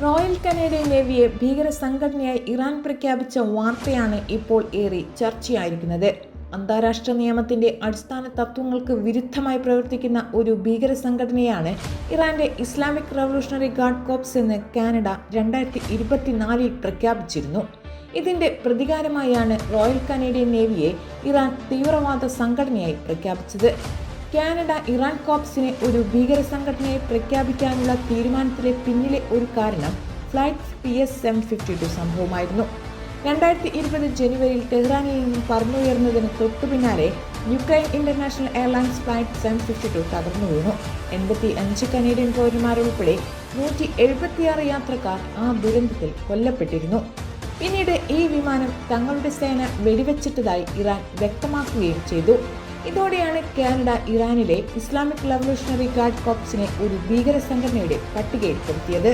Royal Canadian നേവിയെ ഭീകര സംഘടനയായി Iran പ്രഖ്യാപിച്ച വാർത്തയാണ് ഇപ്പോൾ ഏറെ ചർച്ചയായിരിക്കുന്നത്. അന്താരാഷ്ട്ര നിയമത്തിന്റെ അടിസ്ഥാന തത്വങ്ങൾക്ക് വിരുദ്ധമായി പ്രവർത്തിക്കുന്ന ഒരു ഭീകര സംഘടനയാണ് ഇറാന്റെ ഇസ്ലാമിക് റവല്യൂഷണറി ഗാർഡ് കോപ്സ് എന്ന് കാനഡ രണ്ടായിരത്തി ഇരുപത്തിനാലിൽ പ്രഖ്യാപിച്ചിരുന്നു. ഇതിന്റെ പ്രതികാരമായാണ് റോയൽ കനേഡിയൻ നേവിയെ ഇറാൻ തീവ്രവാദ സംഘടനയായി പ്രഖ്യാപിച്ചത്. കാനഡ ഇറാൻ കോപ്സിനെ ഒരു ഭീകര സംഘടനയെ പ്രഖ്യാപിക്കാനുള്ള തീരുമാനത്തിലെ പിന്നിലെ ഒരു കാരണം flight P S M fifty two സംഭവമായിരുന്നു. രണ്ടായിരത്തി ഇരുപത് ജനുവരിയിൽ ടെഹ്റാനിൽ നിന്നും പറന്നുയർന്നതിന് തൊട്ടു പിന്നാലെ Ukraine international airlines flight seven fifty two തകർന്നു വീണു. എൺപത്തി അഞ്ച് കനേഡിയൻ പൗരന്മാരുൾപ്പെടെ നൂറ്റി എഴുപത്തിയാറ് യാത്രക്കാർ ആ ദുരന്തത്തിൽ കൊല്ലപ്പെട്ടിരുന്നു. പിന്നീട് ഈ വിമാനം തങ്ങളുടെ സേന വെടിവെച്ചിട്ടതായി ഇറാൻ വ്യക്തമാക്കുകയും ചെയ്തു. ഇതോടെയാണ് കാനഡ ഇറാനിലെ ഇസ്ലാമിക് റവല്യൂഷണറി ഗാർഡ് കോപ്സിനെ ഒരു ഭീകര സംഘടനയുടെ പട്ടികയിൽപ്പെടുത്തിയത്.